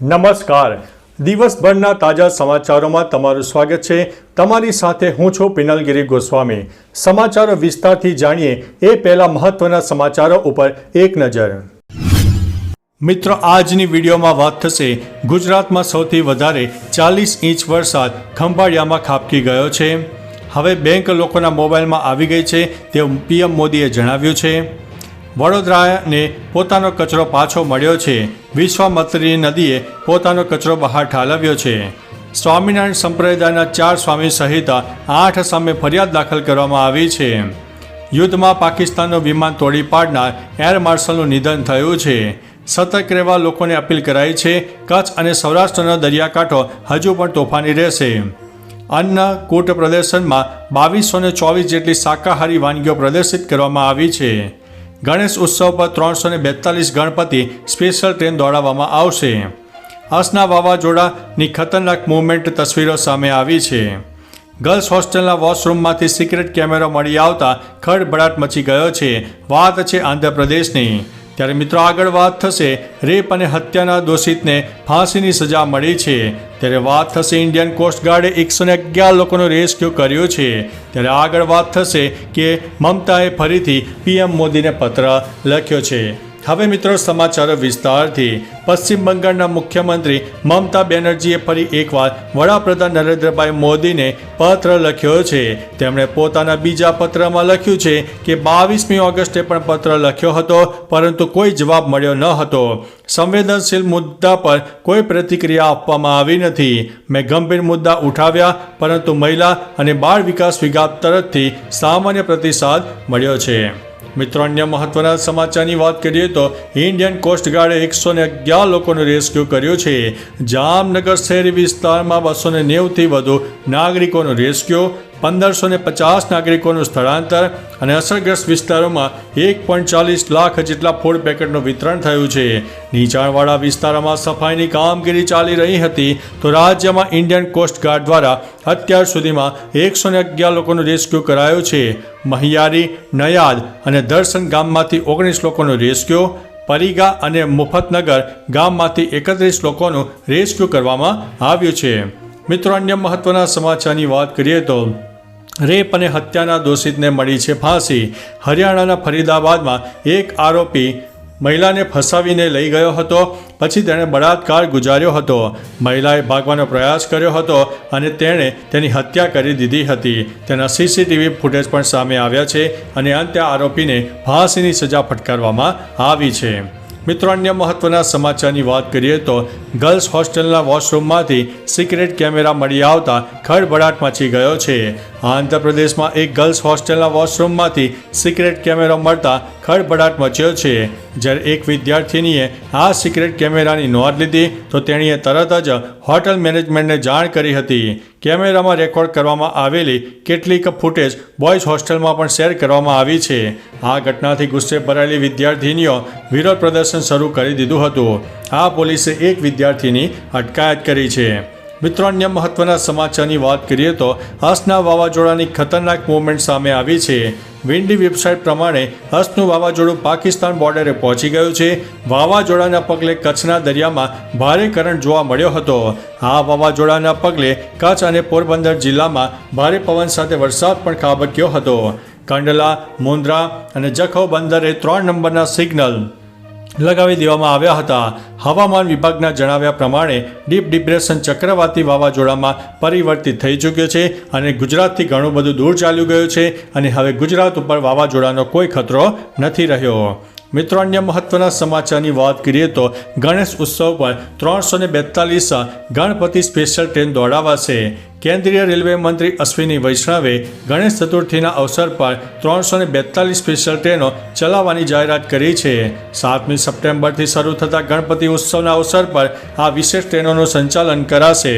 નમસ્કાર. દિવસભરના તાજા સમાચારોમાં તમારું સ્વાગત છે. તમારી સાથે હું છું પિનલગીરી ગોસ્વામી. સમાચારો વિસ્તારથી જાણીએ એ પહેલા મહત્વના સમાચારો ઉપર એક નજર. મિત્રો, આજની વિડીયોમાં વાત થશે ગુજરાતમાં સૌથી વધારે ચાલીસ ઇંચ વરસાદ ખંભાળિયામાં ખાબકી ગયો છે. હવે બેંક લોકોના મોબાઈલમાં આવી ગઈ છે તેવું પીએમ મોદીએ જણાવ્યું છે. વડોદરાને પોતાનો કચરો પાછો મળ્યો છે. વિશ્વામત્રી નદીએ પોતાનો કચરો બહાર ઠાલવ્યો છે. સ્વામિનારાયણ સંપ્રદાયના ચાર સ્વામી સહિત આઠ સામે ફરિયાદ દાખલ કરવામાં આવી છે. યુદ્ધમાં પાકિસ્તાનનું વિમાન તોડી પાડનાર એર માર્શલનું નિધન થયું છે. સતર્ક રહેવા લોકોને અપીલ કરાઈ છે. કચ્છ અને સૌરાષ્ટ્રનો દરિયાકાંઠો હજુ પણ તોફાની રહેશે. અન્ન કૂટ પ્રદર્શનમાં બાવીસો ચોવીસ જેટલી શાકાહારી વાનગીઓ પ્રદર્શિત કરવામાં આવી છે. ગણેશ ઉત્સવ પર ત્રણસો ને બેતાલીસ ગણપતિ સ્પેશિયલ ટ્રેન દોડાવવામાં આવશે. અસના વાવાઝોડાની ખતરનાક મૂવમેન્ટ તસવીરો સામે આવી છે. ગર્લ્સ હોસ્ટેલના વોશરૂમમાંથી સિક્રેટ કેમેરો મળી આવતા ખળભળાટ મચી ગયો છે. વાત છે આંધ્રપ્રદેશની. ત્યારે મિત્રો આગળ વાત થશે રેપ અને હત્યાના દોષિતને ફાંસીની સજા મળી છે. ત્યારે વાત થશે ઇન્ડિયન કોસ્ટગાર્ડે એકસો ને અગિયાર લોકોનો રેસ્ક્યુ કર્યો છે. ત્યારે આગળ વાત થશે કે મમતાએ ફરીથી પીએમ મોદીને પત્ર લખ્યો છે. હવે મિત્રો સમાચાર વિસ્તારથી પશ્ચિમ બંગાળના મુખ્યમંત્રી મમતા બેનર્જીએ ફરી એકવાર વડાપ્રધાન નરેન્દ્રભાઈ મોદીને પત્ર લખ્યો છે. તેમણે પોતાના બીજા પત્રમાં લખ્યું છે કે બાવીસમી ઓગસ્ટે પણ પત્ર લખ્યો હતો, પરંતુ કોઈ જવાબ મળ્યો ન હતો. સંવેદનશીલ મુદ્દા પર કોઈ પ્રતિક્રિયા આપવામાં આવી નથી. મેં ગંભીર મુદ્દા ઉઠાવ્યા, પરંતુ મહિલા અને બાળ વિકાસ વિભાગ તરફથી સામાન્ય પ્રતિસાદ મળ્યો છે. મિત્રો, અન્ય મહત્વના સમાચારની વાત કરીએ તો ઇન્ડિયન કોસ્ટગાર્ડે એકસો ને અગિયાર લોકોનું રેસ્ક્યુ કર્યું છે. જામનગર શહેરી વિસ્તારમાં બસો ને નેવથી વધુ નાગરિકોનું રેસ્ક્યુ પંદરસો ને પચાસ નાગરિકોનું સ્થળાંતર અને અસરગ્રસ્ત વિસ્તારોમાં એક પોઈન્ટ ચાલીસ લાખ જેટલા ફૂડ પેકેટનું વિતરણ થયું છે. નીચાણવાળા વિસ્તારોમાં સફાઈની કામગીરી ચાલી રહી હતી તો રાજ્યમાં ઇન્ડિયન કોસ્ટગાર્ડ દ્વારા અત્યાર સુધીમાં એકસો ને અગિયાર લોકોનું રેસ્ક્યુ કરાયું છે. મહિયારી, નયાદ અને દર્શન ગામમાંથી ઓગણીસ લોકોનું રેસ્ક્યુ, પરિગા અને મુફતનગર ગામમાંથી એકત્રીસ લોકોનું રેસ્ક્યુ કરવામાં આવ્યું છે. મિત્રો, અન્ય મહત્વના સમાચારની વાત કરીએ તો રેપ અને હત્યાના દોષિતને મળી છે ફાંસી. હરિયાણાના ફરીદાબાદમાં એક આરોપી મહિલાને ફસાવીને લઈ ગયો હતો. પછી તેણે બળાત્કાર ગુજાર્યો હતો. મહિલાએ ભાગવાનો પ્રયાસ કર્યો હતો અને તેણે તેની હત્યા કરી દીધી હતી. તેના સીસીટીવી ફૂટેજ પણ સામે આવ્યા છે અને અંતે આરોપીને ફાંસીની સજા ફટકારવામાં આવી છે. મિત્રો, અન્ય મહત્વના સમાચારની વાત કરીએ તો ગર્લ્સ હોસ્ટેલના વોશરૂમમાંથી સિક્રેટ કેમેરા મળી આવતા ખળભળાટ મચી ગયો છે. આંધ્રપ્રદેશમાં એક ગર્લ્સ હોસ્ટેલના વોશરૂમમાંથી સિક્રેટ કેમેરો મળતા ખળભળાટ મચ્યો છે. જ્યારે એક વિદ્યાર્થીનીએ આ સિક્રેટ કેમેરાની નોંધ લીધી, તો તેણીએ તરત જ હોટલ મેનેજમેન્ટને જાણ કરી હતી. કેમેરામાં રેકોર્ડ કરવામાં આવેલી કેટલીક ફૂટેજ બોયઝ હોસ્ટેલમાં પણ શેર કરવામાં આવી છે. આ ઘટનાથી ગુસ્સે ભરાયેલી વિદ્યાર્થીનીઓ વિરોધ પ્રદર્શન શરૂ કરી દીધું હતું. આ પોલીસે એક વિદ્યાર્થીની અટકાયત કરી છે. મિત્રો, અન્ય મહત્વના સમાચારની વાત કરીએ તો હસના વાવાઝોડાની ખતરનાક મૂવમેન્ટ સામે આવી છે. વિન્ડી વેબસાઇટ પ્રમાણે હસનું વાવાઝોડું પાકિસ્તાન બોર્ડરે પહોંચી ગયું છે. વાવાઝોડાના પગલે કચ્છના દરિયામાં ભારે કરંટ જોવા મળ્યો હતો. આ વાવાઝોડાના પગલે કચ્છ અને પોરબંદર જિલ્લામાં ભારે પવન સાથે વરસાદ પણ ખાબક્યો હતો. કંડલા મુન્દ્રા અને જખૌ બંદરે ત્રણ નંબરના સિગ્નલ લગાવી દેવામાં આવ્યા હતા. હવામાન વિભાગના જણાવ્યા પ્રમાણે ડીપ ડિપ્રેશન ચક્રવાતી વાવાઝોડામાં પરિવર્તિત થઈ ચૂક્યો છે અને ગુજરાતથી ઘણું બધું દૂર ચાલ્યું ગયું છે અને હવે ગુજરાત ઉપર વાવાઝોડાનો કોઈ ખતરો નથી રહ્યો. મિત્રો, અન્ય મહત્વના સમાચારની વાત કરીએ તો ગણેશ ઉત્સવ પર ત્રણસો ને બેતાલીસ ગણપતિ સ્પેશિયલ ટ્રેન દોડાવાશે. કેન્દ્રીય રેલવે મંત્રી અશ્વિની વૈષ્ણવે ગણેશ ચતુર્થીના અવસર પર ત્રણસો ને બેતાલીસ સ્પેશિયલ ટ્રેનો ચલાવવાની જાહેરાત કરી છે. સાતમી સપ્ટેમ્બરથી શરૂ થતા ગણપતિ ઉત્સવના અવસર પર આ વિશેષ ટ્રેનોનું સંચાલન કરાશે.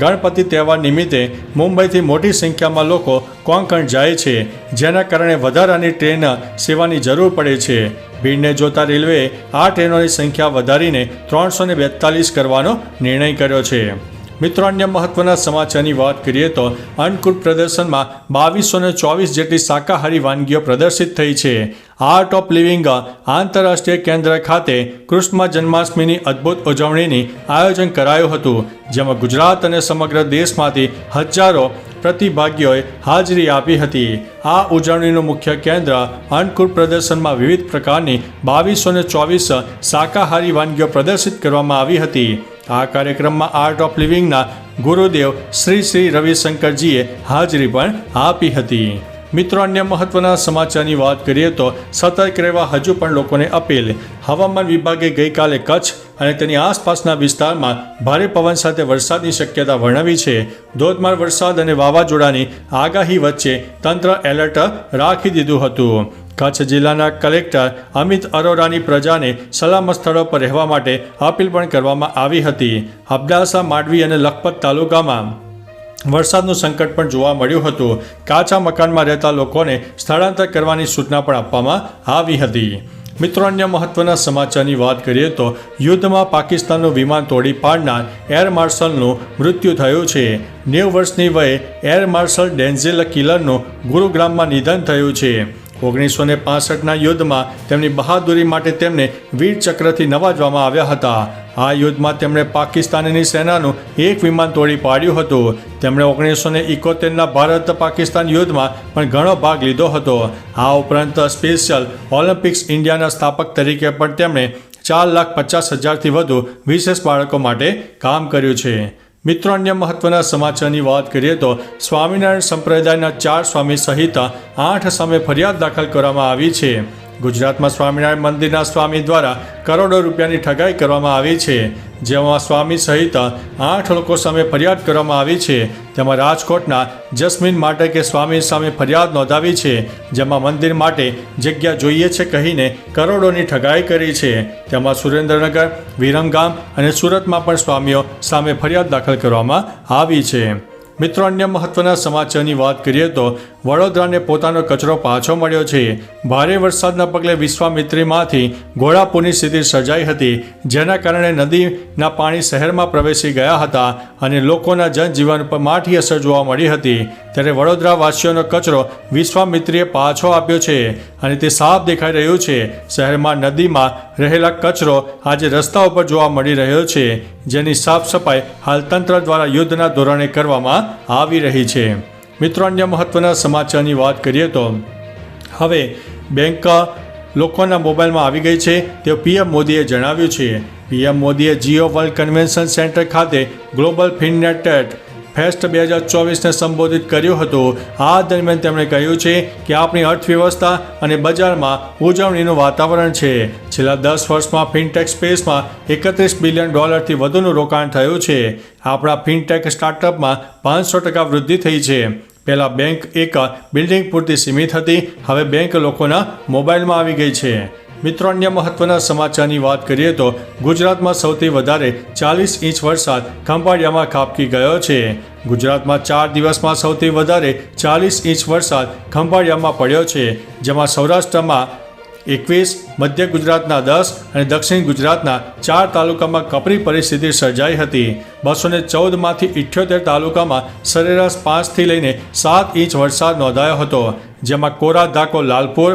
ગણપતિ તહેવાર નિમિત્તે મુંબઈથી મોટી સંખ્યામાં લોકો કોંકણ જાય છે, જેના કારણે વધારાની ટ્રેન સેવાની જરૂર પડે છે. ભીડને જોતા રેલવેએ આ ટ્રેનોની સંખ્યા વધારીને ત્રણસો બેતાલીસ કરવાનો નિર્ણય કર્યો છે. મિત્રો, અન્ય મહત્વના સમાચારની વાત કરીએ તો અન્નકૂટ પ્રદર્શનમાં બાવીસો ને ચોવીસ જેટલી શાકાહારી વાનગીઓ પ્રદર્શિત થઈ છે. આર્ટ ઓફ લિવિંગ આંતરરાષ્ટ્રીય કેન્દ્ર ખાતે કૃષ્ણ જન્માષ્ટમીની અદ્ભુત ઉજવણીની આયોજન કરાયું હતું, જેમાં ગુજરાત અને સમગ્ર દેશમાંથી હજારો પ્રતિભાગીઓએ હાજરી આપી હતી. આ ઉજવણીનું મુખ્ય કેન્દ્ર અન્નકૂટ પ્રદર્શનમાં વિવિધ પ્રકારની બાવીસો ને ચોવીસ શાકાહારી વાનગીઓ પ્રદર્શિત કરવામાં આવી હતી. આ કાર્યક્રમમાં આર્ટ ઓફ લિવિંગના ગુરુદેવ શ્રી શ્રી રવિશંકરજીએ હાજરી પણ આપી હતી. મિત્રો, અન્ય મહત્વના સમાચારની વાત કરીએ તો સતર્ક રહેવા હજુ પણ લોકોને અપીલ. હવામાન વિભાગે ગઈકાલે કચ્છ અને તેની આસપાસના વિસ્તારમાં ભારે પવન સાથે વરસાદની શક્યતા વર્ણવી છે. ધોધમાર વરસાદ અને વાવાઝોડાની આગાહી વચ્ચે તંત્ર એલર્ટ રાખી દીધું હતું. કચ્છ જિલ્લાના કલેક્ટર અમિત અરોરાની પ્રજાને સલામત સ્થળો પર રહેવા માટે અપીલ પણ કરવામાં આવી હતી. અબડાસા, માંડવી અને લખપત તાલુકામાં વરસાદનું સંકટ પણ જોવા મળ્યું હતું. કાચા મકાનમાં રહેતા લોકોને સ્થળાંતર કરવાની સૂચના પણ આપવામાં આવી હતી. મિત્રો, અન્ય મહત્વના સમાચારની વાત કરીએ તો યુદ્ધમાં પાકિસ્તાનનું વિમાન તોડી પાડનાર એર માર્શલનું મૃત્યુ થયું છે. નેવ વર્ષની વયે એર માર્શલ ડેન્ઝેલ કિલરનું ગુરુગ્રામમાં નિધન થયું છે. ઓગણીસો ને પાસઠના યુદ્ધમાં તેમની બહાદુરી માટે તેમને વીર ચક્રથી નવાજવામાં આવ્યા હતા. આ યુદ્ધમાં તેમણે પાકિસ્તાનની સેનાનું એક વિમાન તોડી પાડ્યું હતું. તેમણે ઓગણીસો ને ઇકોતેરના ભારત પાકિસ્તાન યુદ્ધમાં પણ ઘણો ભાગ લીધો હતો. આ ઉપરાંત સ્પેશિયલ ઓલિમ્પિક્સ ઇન્ડિયાના સ્થાપક તરીકે પણ તેમણે ચાર લાખ પચાસ હજારથી વધુ વિશેષ બાળકો માટે કામ કર્યું છે. મિત્રો, અન્ય મહત્વના સમાચારની વાત કરીએ તો સ્વામિનારાયણ સંપ્રદાયના ચાર સ્વામી સહિત આઠ સામે ફરિયાદ દાખલ કરવામાં આવી છે. ગુજરાતમાં સ્વામિનારાયણ મંદિરના સ્વામી દ્વારા કરોડો રૂપિયાની ઠગાઈ કરવામાં આવી છે. જેમાં સ્વામી સહિત આઠ લોકો સામે ફરિયાદ કરવામાં આવી છે. તેમાં રાજકોટના જસ્મીન માટે કે સ્વામી સામે ફરિયાદ નોંધાવી છે, જેમાં મંદિર માટે જગ્યા જોઈએ છે કહીને કરોડોની ઠગાઈ કરી છે. તેમાં સુરેન્દ્રનગર, વિરમગામ અને સુરતમાં પણ સ્વામીઓ સામે ફરિયાદ દાખલ કરવામાં આવી છે. મિત્રો, અન્ય મહત્વના સમાચારની વાત કરીએ તો વડોદરાને પોતાનો કચરો પાછો મળ્યો છે. ભારે વરસાદના પગલે વિશ્વામિત્રીમાંથી ઘોડાપુરની સ્થિતિ સર્જાઈ હતી, જેના કારણે નદીના પાણી શહેરમાં પ્રવેશી ગયા હતા અને લોકોના જનજીવન પર માઠી અસર જોવા મળી હતી. ત્યારે વડોદરાવાસીઓનો કચરો વિશ્વામિત્રીએ પાછો આપ્યો છે અને તે સાફ દેખાઈ રહ્યું છે. શહેરમાં નદીમાં રહેલા કચરો આજે રસ્તા ઉપર જોવા મળી રહ્યો છે, જેની સાફ સફાઈ હાલ તંત્ર દ્વારા યુદ્ધના ધોરણે કરવામાં આવી રહી છે. મિત્રો, અન્ય મહત્વના સમાચારની વાત કરીએ તો હવે બેંક લોકોના મોબાઈલમાં આવી ગઈ છે. તેવું પીએમ મોદીએ જણાવ્યું છે. પીએમ મોદીએ જીઓ વર્લ્ડ કન્વેન્શન સેન્ટર ખાતે ગ્લોબલ ફિનનેટ ફેસ્ટ બે હજાર ચોવીસને સંબોધિત કર્યું હતું. આ દરમિયાન તેમણે કહ્યું છે કે આપણી અર્થવ્યવસ્થા અને બજારમાં ઉજવણીનું વાતાવરણ છે. છેલ્લા દસ વર્ષમાં ફિનટેક સ્પેસમાં એકત્રીસ બિલિયન ડોલરથી વધુનું રોકાણ થયું છે. આપણા ફિનટેક સ્ટાર્ટઅપમાં પાંચસો ટકા વૃદ્ધિ થઈ છે. પહેલાં બેંક એક બિલ્ડિંગ પૂરતી સીમિત હતી, હવે બેંક લોકોના મોબાઈલમાં આવી ગઈ છે. મિત્રો, અન્ય મહત્વના સમાચારની વાત કરીએ તો ગુજરાતમાં સૌથી વધારે ચાલીસ ઇંચ વરસાદ ખંભાળિયામાં ખાબકી ગયો છે. ગુજરાતમાં ચાર દિવસમાં સૌથી વધારે ચાલીસ ઇંચ વરસાદ ખંભાળિયામાં પડ્યો છે, જેમાં સૌરાષ્ટ્રમાં એકવીસ, મધ્ય ગુજરાતના દસ અને દક્ષિણ ગુજરાતના ચાર તાલુકામાં કપરી પરિસ્થિતિ સર્જાઈ હતી. બસો ને ચૌદમાંથી ઇઠ્યોતેર તાલુકામાં સરેરાશ પાંચથી લઈને સાત ઇંચ વરસાદ નોંધાયો હતો, જેમાં કોરા ધાકો લાલપુર,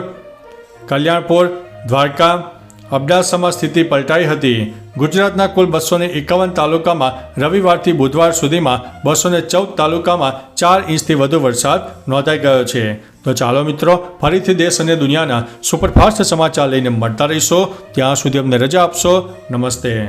કલ્યાણપુર દ્વારકા. અબડાસામાં સ્થિતિ પલટાઈ હતી. ગુજરાતના કુલ બસો એકાવન તાલુકામાં રવિવારથી બુધવાર સુધીમાં બસો ચૌદ તાલુકામાં ચાર ઇંચથી વધુ વરસાદ નોંધાઈ ગયો છે. તો ચાલો મિત્રો, ફરીથી દેશ અને દુનિયાના સુપરફાસ્ટ સમાચાર લઈને મળતા રહીશો. ત્યાં સુધી અમને રજા આપશો. નમસ્તે.